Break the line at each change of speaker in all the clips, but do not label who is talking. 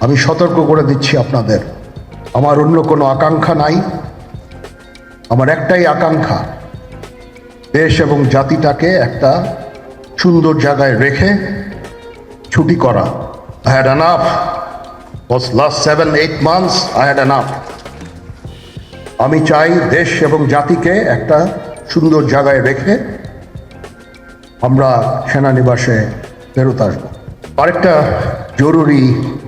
আমি সতর্ক করে দিচ্ছি আপনাদের। আমার অন্য কোনো আকাঙ্ক্ষা নাই। আমার একটাই আকাঙ্ক্ষা, দেশ এবং জাতিটাকে একটা সুন্দর জায়গায় রেখে ছুটি করা। I had enough was last seven eight months I had enough আমি চাই দেশ এবং জাতিকে একটা সুন্দর জায়গায় রেখে আমরা সেনানিবাসে ফেরত আসব। আরেকটা জরুরি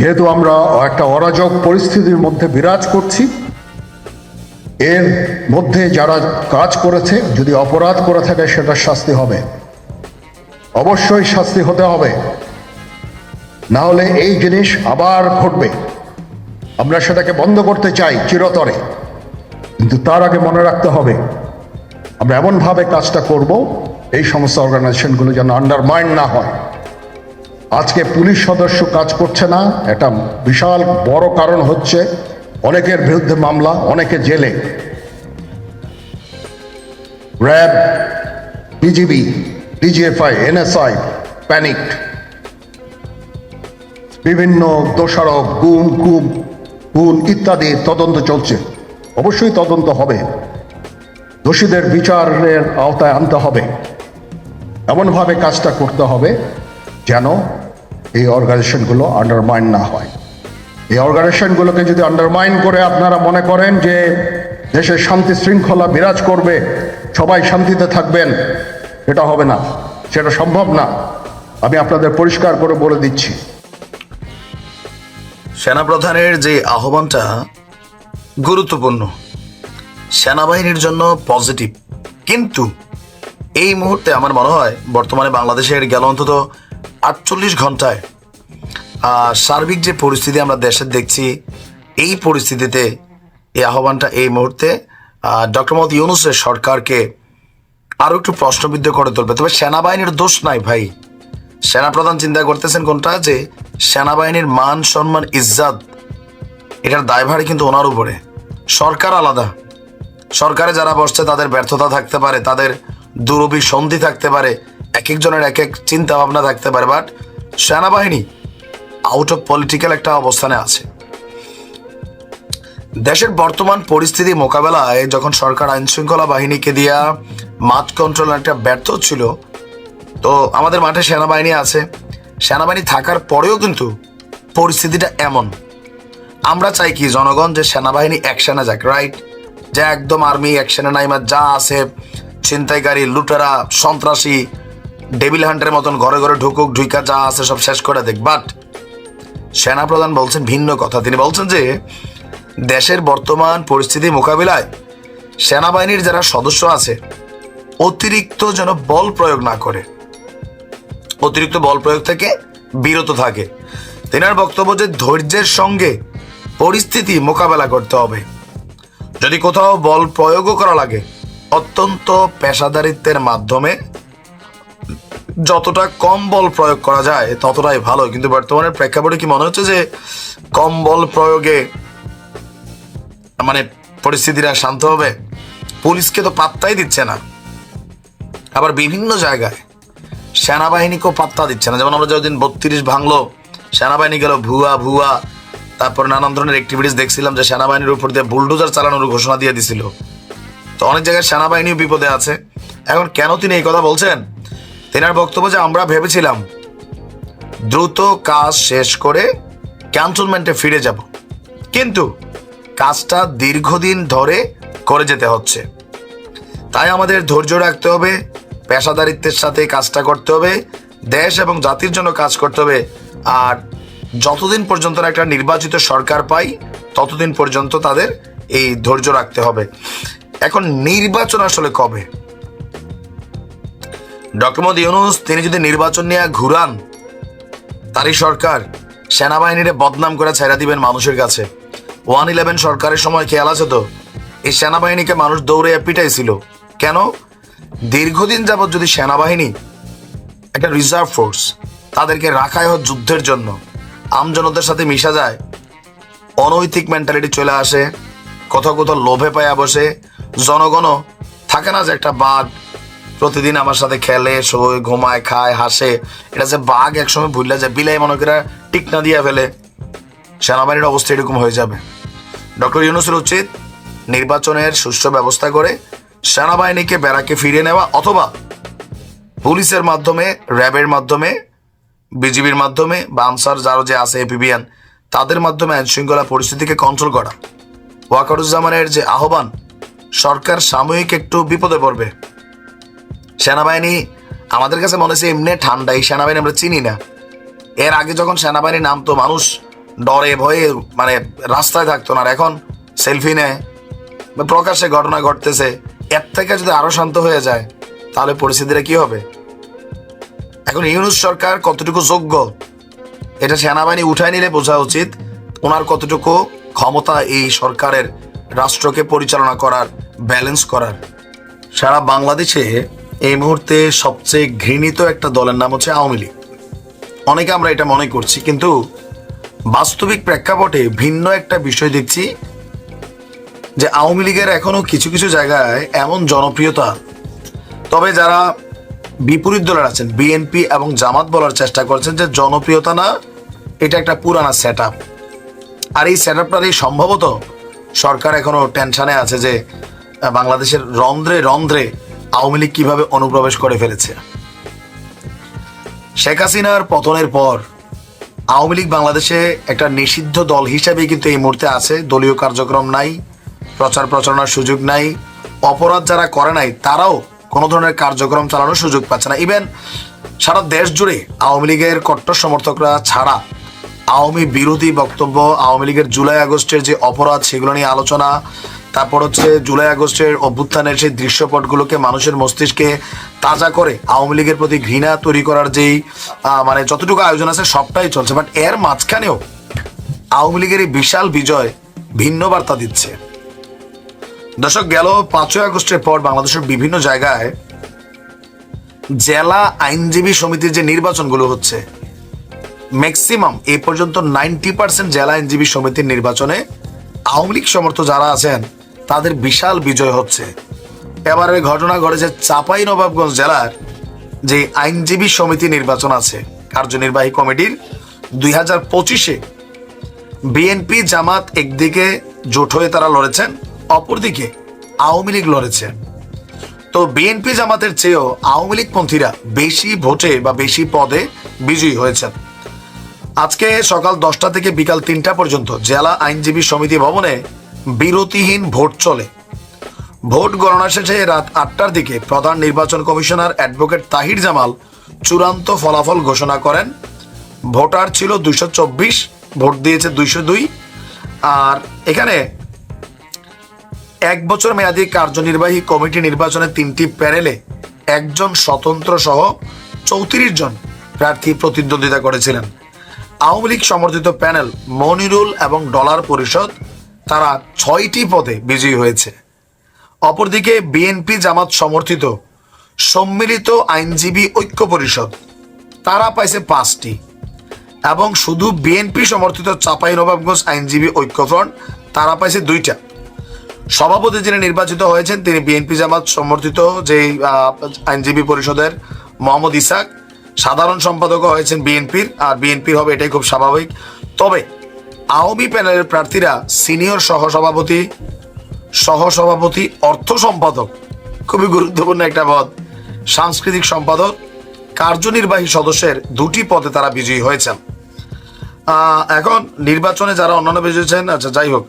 যেহেতু আমরা একটা অরাজক পরিস্থিতির মধ্যে বিরাজ করছি, এর মধ্যে যারা কাজ করেছে, যদি অপরাধ করে থাকে সেটা শাস্তি হবে। অবশ্যই শাস্তি হতে হবে। না হলে এই জিনিস আবার ঘটবে। আমরা সেটাকে বন্ধ করতে চাই চিরতরে। কিন্তু তার আগে মনে রাখতে হবে, আমরা এমনভাবে কাজটা করব, এই সমস্ত অর্গানাইজেশনগুলো যেন আন্ডারমাইন না হয়। আজকে পুলিশ সদস্য কাজ করছে না, এটা বিশাল বড় কারণ হচ্ছে অনেকের বিরুদ্ধে মামলা, অনেকে জেলে। RAB BGB DGFI, NSI, panic. বিভিন্ন দোষারোপ, গুম কুম খুন ইত্যাদি তদন্ত চলছে। অবশ্যই তদন্ত হবে। দোষীদের বিচারের আওতায় আনতে হবে। এমনভাবে কাজটা করতে হবে যেন এই অর্গানাইজেশনগুলো আন্ডারমাইন না হয়। এই অর্গানাইজেশনগুলোকে যদি আন্ডারমাইন করে আপনারা মনে করেন যে দেশের শান্তি শৃঙ্খলা বিরাজ করবে, সবাই শান্তিতে থাকবেন, এটা হবে না, সেটা সম্ভব না। আমি আপনাদের পরিষ্কার করে বলে দিচ্ছি।
সেনাপ্রধানের যে আহ্বানটা গুরুত্বপূর্ণ। সেনাবাহিনীর জন্য পজিটিভ। কিন্তু এই মুহূর্তে আমার মনে হয় বর্তমানে বাংলাদেশের গেল অন্তত আটচল্লিশ ঘন্টায়। সার্বিক যে পরিস্থিতি আমরা দেশের দেখছি, এই পরিস্থিতিতে এই আহ্বানটা এই মুহূর্তে ডক্টর মোহাম্মদ ইউনুসের সরকারকে আরও একটু প্রশ্নবিদ্ধ করে তুলবে। তবে সেনাবাহিনীর দোষ নাই ভাই। সেনাপ্রধান চিন্তা করতেছেন কোনটা? যে সেনাবাহিনীর মান, সম্মান, ইজ্জাত, এটার দায়ভার কিন্তু ওনার উপরে। সরকার আলাদা। সরকারে যারা বসছে, তাদের ব্যর্থতা থাকতে পারে, তাদের দুরভিসন্ধি থাকতে পারে। এক একজনের এক এক চিন্তা ভাবনা থাকতে পারে বাট সেনাবাহিনী আউট অফ পলিটিক্যাল একটা অবস্থানে আছে। দেশের বর্তমান পরিস্থিতি মোকাবেলায় যখন সরকার আইন শৃঙ্খলা বাহিনীকে দিয়া মাঠ কন্ট্রোল একটা ব্যর্থ ছিল, তো আমাদের মাঠে সেনাবাহিনী আছে। সেনাবাহিনী থাকার পরেও কিন্তু পরিস্থিতিটা এমন। আমরা চাই কি জনগণ যে সেনাবাহিনী অ্যাকশনে যাক রাইট যে একদম আর্মি অ্যাকশনে নাই, বা যা আছে, ছিনতাইকারী, লুটেরা, সন্ত্রাসী ডেভিল হান্টের মতন ঘরে ঘরে ঢুকুক, ঢুইকা যা আছে সব শেষ করে দেখ। বাট সেনাপ্রধান বলছেন ভিন্ন কথা। তিনি বলছেন যে, দেশের বর্তমান পরিস্থিতি মোকাবিলায় সেনাবাহিনীর যারা সদস্য আছে, অতিরিক্ত যেন বল প্রয়োগ না করে। অতিরিক্ত বল প্রয়োগ থেকে বিরত থাকে। তেনার বক্তব্য যে ধৈর্যের সঙ্গে পরিস্থিতি মোকাবেলা করতে হবে। যদি কোথাও বল প্রয়োগও করা লাগে, অত্যন্ত পেশাদারিত্বের মাধ্যমে যতটা কম বল প্রয়োগ করা যায়, ততটাই ভালো। কিন্তু বর্তমানের প্রেক্ষাপটে কি মনে হচ্ছে যে, কম বল প্রয়োগে মানে পরিস্থিতিটা শান্ত হবে? পুলিশকে তো পাত্তাই দিচ্ছে না। আবার বিভিন্ন জায়গায় সেনাবাহিনীকেও পাত্তা দিচ্ছে না। যেমন আমরা যতদিন বত্রিশ ভাঙলো, সেনাবাহিনী গেল ভুয়া ভুয়া। তারপর নানান ধরনের অ্যাক্টিভিটিস দেখছিলাম যে সেনাবাহিনীর উপর দিয়ে বুলডোজার চালানোর ঘোষণা দিয়ে দিছিল। তো অনেক জায়গায় সেনাবাহিনীও বিপদে আছে। এখন কেন তিনি এই কথা বলছেন? তেনার বক্তব্য যে আমরা ভেবেছিলাম, দ্রুত কাজ শেষ করে ক্যান্টনমেন্টে ফিরে যাব। কিন্তু কাজটা দীর্ঘদিন ধরে করে যেতে হচ্ছে। তাই আমাদের ধৈর্য রাখতে হবে, পেশাদারিত্বের সাথে কাজটা করতে হবে, দেশ এবং জাতির জন্য কাজ করতে হবে। আর যতদিন পর্যন্ত একটা নির্বাচিত সরকার পাই, ততদিন পর্যন্ত তাদের এই ধৈর্য রাখতে হবে। এখন নির্বাচন আসলে কবে? ডক্টর মোহাম্মদ ইউনুস, তিনি যদি নির্বাচন নিয়ে ঘুরান, তারই সরকার সেনাবাহিনীরে বদনাম করে ছেড়া দিবেন মানুষের কাছে। ওয়ান ইলেভেন সরকারের সময় খেয়াল আছে তো? এই সেনাবাহিনীকে মানুষ দৌড়ে পিটাইছিল। কেন? দীর্ঘদিন যাবৎ যদি সেনাবাহিনী একটা রিজার্ভ ফোর্স তাদেরকে রাখাই হোক যুদ্ধের জন্য আমজনতার সাথে মিশা যায়, অনৈতিক মেন্টালিটি চলে আসে, কোথাও কোথাও লোভে পায়া বসে, জনগণও থাকে না যে একটা বাঘ প্রতিদিন আমার সাথে খেলে, শোয়, ঘুমায়, খায়, হাসে। এটা যে বাঘ একসময় ভুললে যায়, বিলাই মনে করে টিকনা দিয়ে ফেলে। সেনাবাহিনীর অবস্থা এরকম হয়ে যাবে। ডক্টর ইউনুসের উচিত নির্বাচনের সুষ্ঠু ব্যবস্থা করে সেনাবাহিনীকে ব্যারাকে ফিরিয়ে নেওয়া অথবা পুলিশের মাধ্যমে, র্যাবের মাধ্যমে, বিজিবির মাধ্যমে বা আনসার যারা যে আছে, এপিবিএন, তাদের মাধ্যমে আইন শৃঙ্খলা পরিস্থিতিকে কন্ট্রোল করা। ওয়াকারুজ্জামানের যে আহ্বান, সরকার সাময়িক একটু বিপদে পড়বে। সেনাবাহিনী, আমাদের কাছে মনে হচ্ছে এমনি ঠান্ডা, এই সেনাবাহিনী আমরা চিনি না। এর আগে যখন সেনাবাহিনী নামতো, মানুষ ডরে, ভয়ে মানে রাস্তায় থাকতো না, আর এখন সেলফি নেয় প্রকাশ্যে ঘটনা ঘটতেছে, এর থেকে যদি আরও শান্ত হয়ে যায়, তাহলে পরিস্থিতিটা কি হবে? এখন ইউনুস সরকার কতটুকু যোগ্য, এটা সেনাবাহিনী উঠায় নিলে বোঝা উচিত, ওনার কতটুকু ক্ষমতা এই সরকারের রাষ্ট্রকে পরিচালনা করার ব্যালেন্স করার। সারা বাংলাদেশে এই মুহূর্তে সবচেয়ে ঘৃণিত একটা দলের নাম হচ্ছে আওয়ামী লীগ। অনেকে আমরা এটা মনে করছি, কিন্তু বাস্তবিক প্রেক্ষাপটে ভিন্ন একটা বিষয় দেখছি যে আওয়ামী লীগের এখনও কিছু কিছু জায়গায় এমন জনপ্রিয়তা। তবে যারা বিপরীত দলের আছেন, বিএনপি এবং জামাত বলার চেষ্টা করছেন যে জনপ্রিয়তা না, এটা একটা পুরানা সেট আর এই সেট আপটারই সম্ভবত সরকার এখনও টেনশানে আছে যে বাংলাদেশের রন্ধ্রে রন্ধ্রে আওয়ামী লীগ কীভাবে অনুপ্রবেশ করে ফেলেছে? শেখ হাসিনার পতনের পর আওয়ামী লীগ বাংলাদেশে একটা নিষিদ্ধ দল হিসাবে কিন্তু এই মুহূর্তে আছে। দলীয় কার্যক্রম নাই, প্রচার প্রচারণার সুযোগ নাই, অপরাধ যারা করে নাই, তারাও কোনো ধরনের কার্যক্রম চালানোর সুযোগ পাচ্ছে না। ইভেন সারা দেশ জুড়ে আওয়ামী লীগের কট্টর সমর্থকরা ছাড়া আওয়ামী বিরোধী বক্তব্য, আওয়ামী লীগের জুলাই আগস্টের যে অপরাধ, সেগুলো নিয়ে আলোচনা তারপর হচ্ছে জুলাই আগস্টের অভ্যুত্থানের সেই দৃশ্যপটগুলোকে মানুষের মস্তিষ্কে তাজা করে আওয়ামী লীগের প্রতি ঘৃণা তৈরি করার যেই মানে যতটুকু আয়োজন আছে সবটাই চলছে। বাট এর মাঝখানেও আওয়ামী লীগের এই বিশাল বিজয় ভিন্ন বার্তা দিচ্ছে। দর্শক, গেল পাঁচই আগস্টের পর বাংলাদেশের বিভিন্ন জায়গায় জেলা আইনজীবী সমিতির যে নির্বাচনগুলো হচ্ছে ম্যাক্সিমাম এ পর্যন্ত নাইনটি পার্সেন্ট জেলা আইনজীবী সমিতির নির্বাচনে আওয়ামী লীগ সমর্থক যারা আছেন তাদের বিশাল বিজয় হচ্ছে। এবারের ঘটনা ঘটেছে চাপাই নবাবগঞ্জ জেলার যে আইনজীবী সমিতি নির্বাচন আছে, কার্যনির্বাহী কমিটির। দুই হাজার পঁচিশে বিএনপি জামাত একদিকে জোট হয়ে তারা লড়েছেন, অপরদিকে আওয়ামী লীগ লড়েছে তো বিএনপি জামাতের চেয়েও আওয়ামী লীগ পন্থীরা বেশি ভোটে বা বেশি পদে বিজয়ী হয়েছেন। আজকে সকাল দশটা থেকে বিকাল তিনটা পর্যন্ত জেলা আইনজীবী সমিতি ভবনে বিরতিহীন ভোট চলে। ভোট গণনা শেষে রাত আটটার দিকে প্রধান নির্বাচন কমিশনার অ্যাডভোকেট তাহির জামাল চূড়ান্ত ফলাফল ঘোষণা করেন। ভোটার ছিল দুইশো চব্বিশ, ভোট দিয়েছে দুইশো দুই। আর এখানে এক বছর মেয়াদী কার্যনির্বাহী কমিটি নির্বাচনে তিনটি প্যানেলে একজন স্বতন্ত্র সহ চৌত্রিশ জন প্রার্থী প্রতিদ্বন্দ্বিতা করেছিলেন। আওয়ামী লীগ সমর্থিত প্যানেল মনিরুল এবং ডলার পরিষদ তারা ছয়টি পদে বিজয়ী হয়েছে। অপরদিকে বিএনপি জামাত সমর্থিত সম্মিলিত আইনজীবী ঐক্য পরিষদ, তারা পাইছে পাঁচটি। এবং শুধু বিএনপি সমর্থিত চাপাই নবাবগঞ্জ আইনজীবী ঐক্যফ্রন্ট তারা পাইছে দুইটা। সভাপতি যিনি নির্বাচিত হয়েছেন, তিনি বিএনপি জামাত সমর্থিত যে আইনজীবী পরিষদের মোহাম্মদ ইসাক। সাধারণ সম্পাদকও হয়েছেন বিএনপির, আর বিএনপির হবে এটাই খুব স্বাভাবিক। তবে আওয়ামী প্যানেলের প্রার্থীরা সিনিয়র সহসভাপতি সহসভাপতি, অর্থ সম্পাদক, খুবই গুরুত্বপূর্ণ একটা পদ, সাংস্কৃতিক সম্পাদক, কার্যনির্বাহী সদস্যের দুটি পদে তারা বিজয়ী হয়েছেন। এখন নির্বাচনে যারা অন্যান্য বেজেছেন আচ্ছা যাই হোক।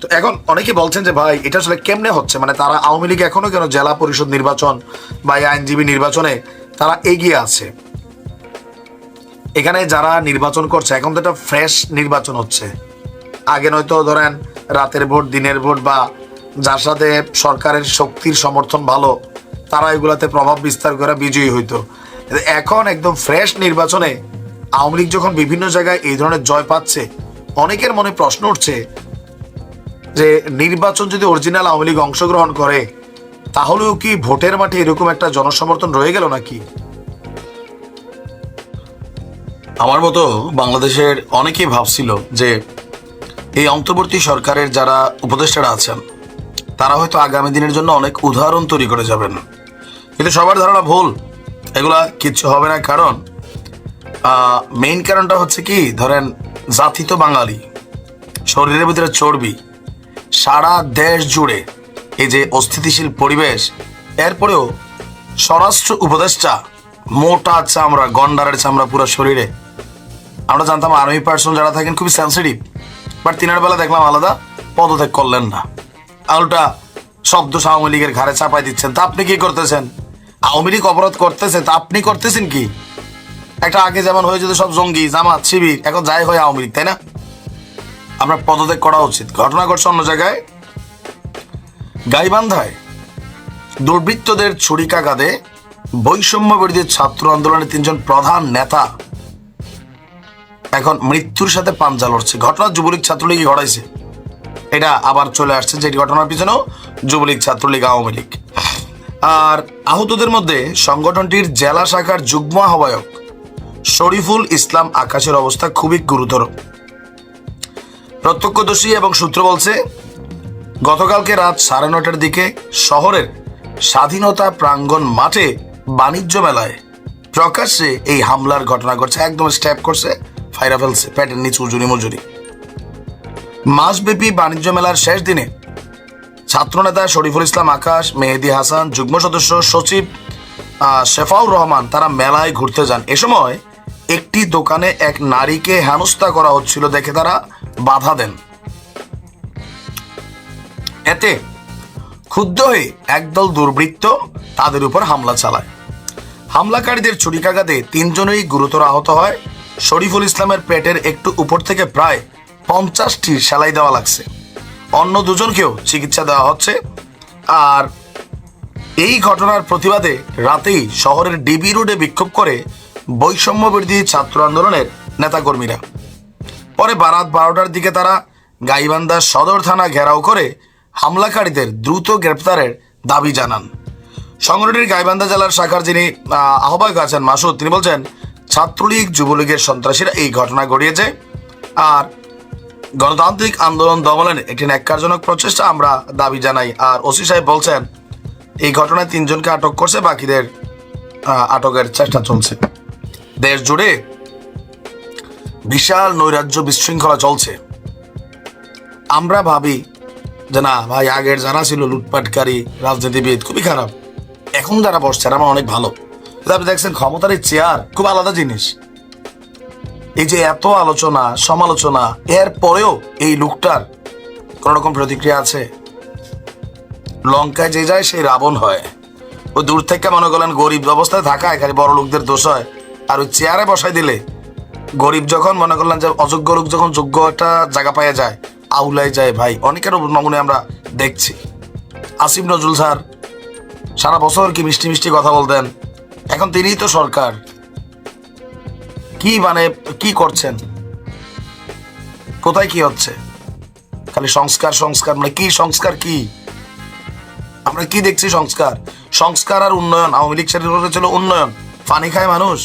তো এখন অনেকে বলছেন যে, ভাই, এটা আসলে কেমনে হচ্ছে? মানে তারা আওয়ামী লীগ এখনও কেন জেলা পরিষদ নির্বাচন বা আইনজীবী নির্বাচনে তারা এগিয়ে আছে? এখানে যারা নির্বাচন করছে, এখন তো একটা ফ্রেশ নির্বাচন হচ্ছে। আগে নয়তো ধরেন রাতের ভোট, দিনের ভোট বা যার সাথে সরকারের শক্তির সমর্থন ভালো, তারা এগুলাতে প্রভাব বিস্তার করে বিজয়ী হইতো। এখন একদম ফ্রেশ নির্বাচনে আওয়ামী লীগ যখন বিভিন্ন জায়গায় এই ধরনের জয় পাচ্ছে, অনেকের মনে প্রশ্ন উঠছে যে নির্বাচন যদি অরিজিনাল আওয়ামী লীগ অংশগ্রহণ করে, তাহলেও কি ভোটের মাঠে এরকম একটা জনসমর্থন রয়ে গেল নাকি? আমার মতো বাংলাদেশের অনেকেই ভাবছিল যে এই অন্তর্বর্তী সরকারের যারা উপদেষ্টারা আছেন, তারা হয়তো আগামী দিনের জন্য অনেক উদাহরণ তৈরি করে যাবেন। কিন্তু সবার ধারণা ভুল। এগুলা কিচ্ছু হবে না, কারণ মেইন কারণটা হচ্ছে কি, ধরেন, জাতি তো বাঙালি। শরীরের ভিতরে চর্বি। সারা দেশ জুড়ে এই যে অস্থিতিশীল পরিবেশ, এরপরেও স্বরাষ্ট্র উপদেষ্টা মোটা চামড়া, গন্ডারের চামড়া পুরো শরীরে। আমরা জানতাম আর্মি পার্সন যারা থাকেন খুবই সেন্সিটিভ বাট তিনের বেলা দেখলাম আলাদা, পদত্যাগ করলেন না। আলটা শব্দ আওয়ামী লীগের ঘাড়ে চাপাই দিচ্ছেন। তা আপনি কি করতেছেন? আওয়ামী লীগ অপরাধ করতেছে, তা আপনি করতেছেন কি? একটা আগে যেমন হয়ে যেত সব জঙ্গি, জামাত, শিবির, এখন যাই হয় আওয়ামী লীগ, তাই না? আমরা পদত্যাগ করা উচিত। ঘটনা ঘটছে অন্য জায়গায়। গাইবান্ধায় দুর্বৃত্তদের ছুরিকাঘাতে বৈষম্য বিরোধী ছাত্র আন্দোলনের তিনজন প্রধান নেতা এখন মৃত্যুর সাথে পাঞ্জা লড়ছে। ঘটনা যুবলীগ ছাত্রলীগই ঘটাইছে এটা আবার চলে আসছে যে ঘটনার পিছনেও যুবলীগ ছাত্রলীগ, আওয়ামী লীগ। আর আহতদের মধ্যে সংগঠনটির জেলা শাখার যুগ্ম আহ্বায়ক শরীফুল ইসলাম আকাশের অবস্থা খুবই গুরুতর। প্রত্যক্ষদর্শী এবং সূত্র বলছে, গতকালকে রাত সাড়ে নটার দিকে শহরের স্বাধীনতা প্রাঙ্গণ মাঠে বাণিজ্য মেলায় প্রকাশ্যে এই হামলার ঘটনা ঘটছে। একদম স্ট্যাপ করছে। ফাইরা ফেলছে প্যাটের নিচে, উজুরি মজুরি। মাসব্যাপী বাণিজ্য মেলার শেষ দিনে ছাত্রনেতা শরীফুল ইসলাম আকাশ, মেহেদি হাসান, যুগ্ম সদস্য সচিব শেফাউর রহমান তারা মেলায় ঘুরতে যান। এ সময় একটি দোকানে এক নারীকে হেনস্থা করা হচ্ছিল দেখে তারা বাধা দেন। এতে ক্ষুব্ধ হয়ে একদল দুর্বৃত্ত তাদের উপর হামলা চালায়। হামলাকারীদের ছুরিকাঘাতে তিনজনেই গুরুতর আহত হয়। শরীফুল ইসলামের পেটের একটু উপর থেকে প্রায় পঞ্চাশটি সেলাই দেওয়া লাগছে। অন্য দুজনকেও চিকিৎসা দেওয়া হচ্ছে। আর এই ঘটনার প্রতিবাদে রাতেই শহরের ডিবি রোডে বিক্ষোভ করে বৈষম্য বিরোধী ছাত্র আন্দোলনের নেতাকর্মীরা। পরে বারাত বারোটার দিকে তারা গাইবান্ধা সদর থানা ঘেরাও করে হামলাকারীদের দ্রুত গ্রেপ্তারের দাবি জানান। সংগঠনটির গাইবান্ধা জেলার শাখার যিনি আহ্বায়ক আছেন মাসুদ, তিনি বলছেন ছাত্রলীগ, যুবলীগের সন্ত্রাসীরা এই ঘটনা ঘটিয়েছে। আর গণতান্ত্রিক আন্দোলন দমনের একটি ন্যাক্কারজনক প্রচেষ্টা আমরা দাবি জানাই। আর ওসি সাহেব বলছেন, এই ঘটনায় তিনজনকে আটক করছে, বাকিদের আটকের চেষ্টা চলছে। দেশ জুড়ে বিশাল নৈরাজ্য বিশৃঙ্খলা চলছে। আমরা ভাবি যে, না ভাই, আগের যারা ছিল লুটপাটকারী, রাজনীতিবিদ, খুবই খারাপ। এখন যারা বসছে আমার অনেক ভালো। আপনি দেখছেন ক্ষমতার এই চেয়ার খুব আলাদা জিনিস। এই যে এত আলোচনা, সমালোচনা, এর পরেও এই লোকটার কোন রকম প্রতিক্রিয়া আছে? লঙ্কায় যে যায় সেই রাবণ হয়। ও দূর থেকে মনে করলেন গরিব অবস্থায় থাকা এখানে বড় লোকদের দোষ হয়। আর ওই চেয়ারে বসাই দিলে গরিব যখন মনে করলেন যে অযোগ্য লোক যখন যোগ্য একটা জায়গা পাওয়া যায় আউলাই যায় ভাই। অনেকের নমুনে আমরা দেখছি। আসিফ নজরুল স্যার, সারা বছর কি মিষ্টি মিষ্টি কথা বলতেন? এখন তিনিই তো সরকার। কি মানে কি করছেন? কোথায় কি হচ্ছে? খালি সংস্কার সংস্কার মানে কি সংস্কার কি? আমরা কি দেখছি সংস্কার? সংস্কার আর উন্নয়ন, আওয়ামী লীগ ছিল উন্নয়ন। পানি খায় মানুষ।